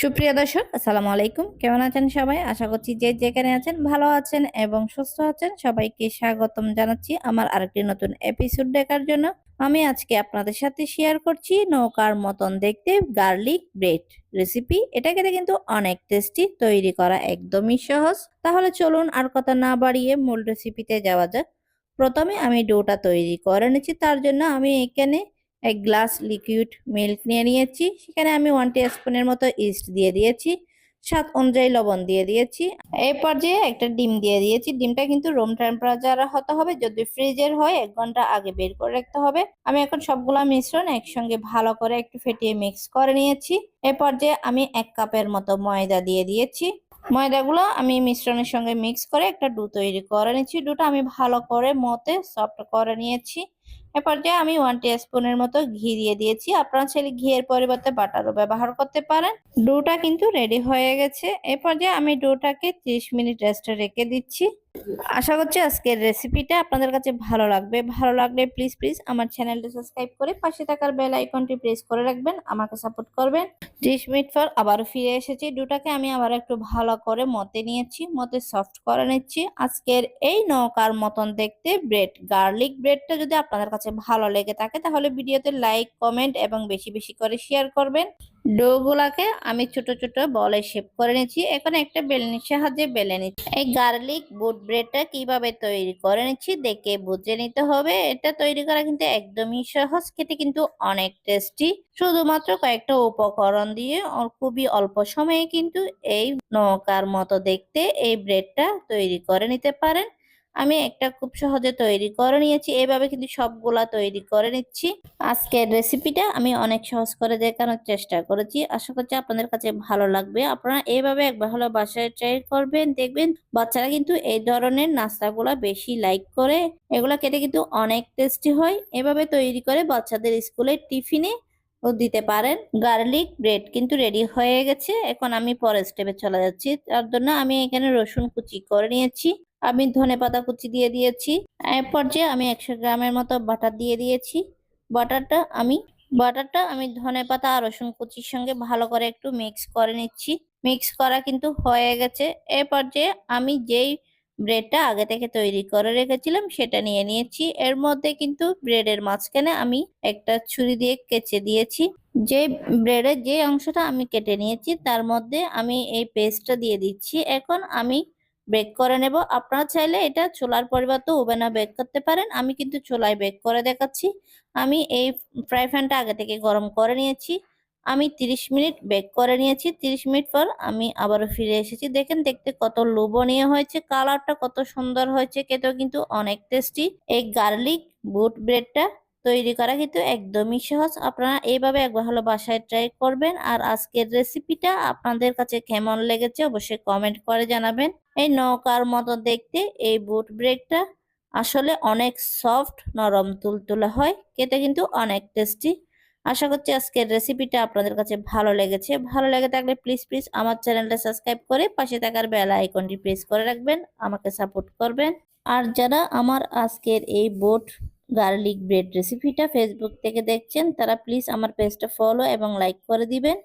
সুপ্রিয় দর্শক, আসসালামু আলাইকুম। কেমন আছেন সবাই? আশা করছি যে যেখানে আছেন ভালো আছেন এবং সুস্থ আছেন। সবাইকে স্বাগতম জানাচ্ছি আমার আরেকটি নতুন এপিসোড দেখার জন্য। আমি আজকে আপনাদের সাথে শেয়ার করছি নৌকার মতন দেখতে গার্লিক ব্রেড রেসিপি এটা খেতে কিন্তু অনেক টেস্টি তৈরি করা একদমই সহজ। তাহলে চলুন আর কথা না বাড়িয়ে মূল রেসিপিতে যাওয়া যাক। প্রথমে আমি ডোটা তৈরি করে নিচ্ছি। তার জন্য আমি এখানে এক গ্লাস লিকুইড মিল্ক নিয়ে নিয়েছি। সেখানে আমি ওয়ান টি স্পুনের মতো ইস্ট দিয়ে দিয়েছি। স্বাদ অনুযায়ী লবণ দিয়ে দিয়েছি। এই পর্যায়ে একটা ডিম দিয়ে দিয়েছি। ডিমটা কিন্তু রুম টেম্পারেচার হতে হবে। যদি ফ্রিজের হয়, এক ঘণ্টা আগে বের করে রাখতে হবে। আমি এখন সবগুলা মিশ্রণ একসঙ্গে ভালো করে একটু ফেটিয়ে মিক্স করে নিয়েছি। এই পর্যায়ে আমি এক কাপের মতো ময়দা দিয়ে দিয়েছি। ময়দাগুলো আমি মিশ্রণের সঙ্গে মিক্স করে একটা ডু তৈরি করে নিচ্ছি ডুটা আমি ভালো করে মতে সফট করে নিয়েছি। এ পর্যায়ে আমি ওয়ান স্পুনের মতো ঘি দিয়ে দিয়েছি। আপনারা চাইলে ঘিয়ের পরিবর্তে বাটারও ব্যবহার করতে পারেন। ডোটা কিন্তু রেডি হয়ে গেছে। এ পর্যায়ে আমি ডোটাকে 30 মিনিট রেস্টে রেখে দিচ্ছি। আশা করছি আজকের রেসিপিটা আপনাদের কাছে ভালো লাগবে। ভালো লাগলে প্লিজ প্লিজ আমার চ্যানেলটা সাবস্ক্রাইব করে পাশে থাকার বেল আইকনটি প্রেস করে রাখবেন। আমাকে সাপোর্ট করবেন। ত্রিশ মিনিট পর আবারও ফিরে এসেছি। ডুটাকে আমি আবার একটু ভালো করে মতে নিয়েছি। মতে সফট করে নিচ্ছি। আজকের এই নৌকার মতন দেখতে ব্রেড গার্লিক ব্রেডটা যদি আপনাদের কাছে ভালো লেগে থাকে, তাহলে ভিডিওতে লাইক কমেন্ট এবং বেশি বেশি করে শেয়ার করবেন। ডোগুলাকে আমি ছোট ছোট বলে শেপ করে নিচ্ছি। এখন একটা বেলনির সাহায্যে বেলে নিচ্ছি। এই গার্লিক বুট ব্রেডটা কীভাবে তৈরি করে নিচ্ছি দেখে বুঝে নিতে হবে। এটা তৈরি করা কিন্তু একদমই সহজ, খেতে কিন্তু অনেক টেস্টি শুধুমাত্র কয়েকটা উপকরণ দিয়ে খুবই অল্প সময়ে কিন্তু এই নৌকার মতো দেখতে এই ব্রেডটা তৈরি করে নিতে পারেন। আমি একটা খুব সহজে তৈরি করে নিয়েছি। এভাবে কিন্তু সবগুলা তৈরি করে নিচ্ছি। আজকের রেসিপিটা আমি অনেক সহজ করে দেখানোর চেষ্টা করেছি। আশা করছি আপনাদের কাছে ভালো লাগবে। আপনারা এইভাবে একবার হলো বাসায় ট্রাই করবেন, দেখবেন বাচ্চারা কিন্তু এই ধরনের নাস্তাগুলো বেশি লাইক করে। এগুলো খেতে কিন্তু অনেক টেস্টি হয়। এভাবে তৈরি করে বাচ্চাদের স্কুলের টিফিনে ও দিতে পারেন। গার্লিক ব্রেড কিন্তু রেডি হয়ে গেছে। এখন আমি পরের স্টেপে চলে যাচ্ছি। তার জন্য আমি এখানে রসুন কুচি করে নিয়েছি। আমি ধনে পাতা কুচি দিয়ে দিয়েছি। এর পর্যায়ে আমি একশো গ্রামের মতো বাটার দিয়ে দিয়েছি। বাটারটা আমি বাটারটা আমি ধনে পাতা আর রসুন কুচির সঙ্গে ভালো করে একটু মিক্স করে নিচ্ছি। মিক্স করা কিন্তু হয়ে গেছে। এ পর্যায়ে আমি যেই ব্রেডটা আগে থেকে তৈরি করে রেখেছিলাম সেটা নিয়ে নিয়েছি। এর মধ্যে কিন্তু ব্রেডের মাঝখানে আমি একটা ছুরি দিয়ে কেচে দিয়েছি। যে ব্রেডের যে অংশটা আমি কেটে নিয়েছি তার মধ্যে আমি এই পেস্টটা দিয়ে দিচ্ছি। এখন আমি বেক করে নেব। আপনারা চাইলে এটা চুলার পরিবর্তে ওভেনে বেক করতে পারেন। আমি কিন্তু চুলায় বেক করে দেখাচ্ছি। আমি এই ফ্রাই প্যানটা আগে থেকে গরম করে নিয়েছি। আমি 30 মিনিট বেক করে নিয়েছি। 30 মিনিট পর আমি আবারও ফিরে এসেছি। দেখেন, দেখতে কত লোভনীয় হয়েছে কালারটা কত সুন্দর হয়েছে, খেতেও কিন্তু অনেক টেস্টি এই গার্লিক বুট ব্রেডটা তৈরি করা কিন্তু একদমই সহজ। আপনারা এইভাবে একবার হলো বাসায় ট্রাই করবেন আর আজকের রেসিপিটা আপনাদের কাছে কেমন লেগেছে অবশ্যই কমেন্ট করে জানাবেন। এই নৌকার মতো দেখতে এই বুট ব্রেকটা আসলে অনেক সফট নরম, তুলতুলে হয়, খেতে কিন্তু অনেক টেস্টি আশা করছি আজকের রেসিপিটা আপনাদের কাছে ভালো লেগেছে। ভালো লেগে থাকলে প্লিজ প্লিজ আমার চ্যানেলটা সাবস্ক্রাইব করে পাশে থাকার বেল আইকনটি প্রেস করে রাখবেন, আমাকে সাপোর্ট করবেন। আর যারা আমার আজকের এই বোট গার্লিক ব্রেড রেসিপিটা ফেসবুক থেকে দেখছেন, তারা প্লিজ আমার পেজটা ফলো এবং লাইক করে দিবেন।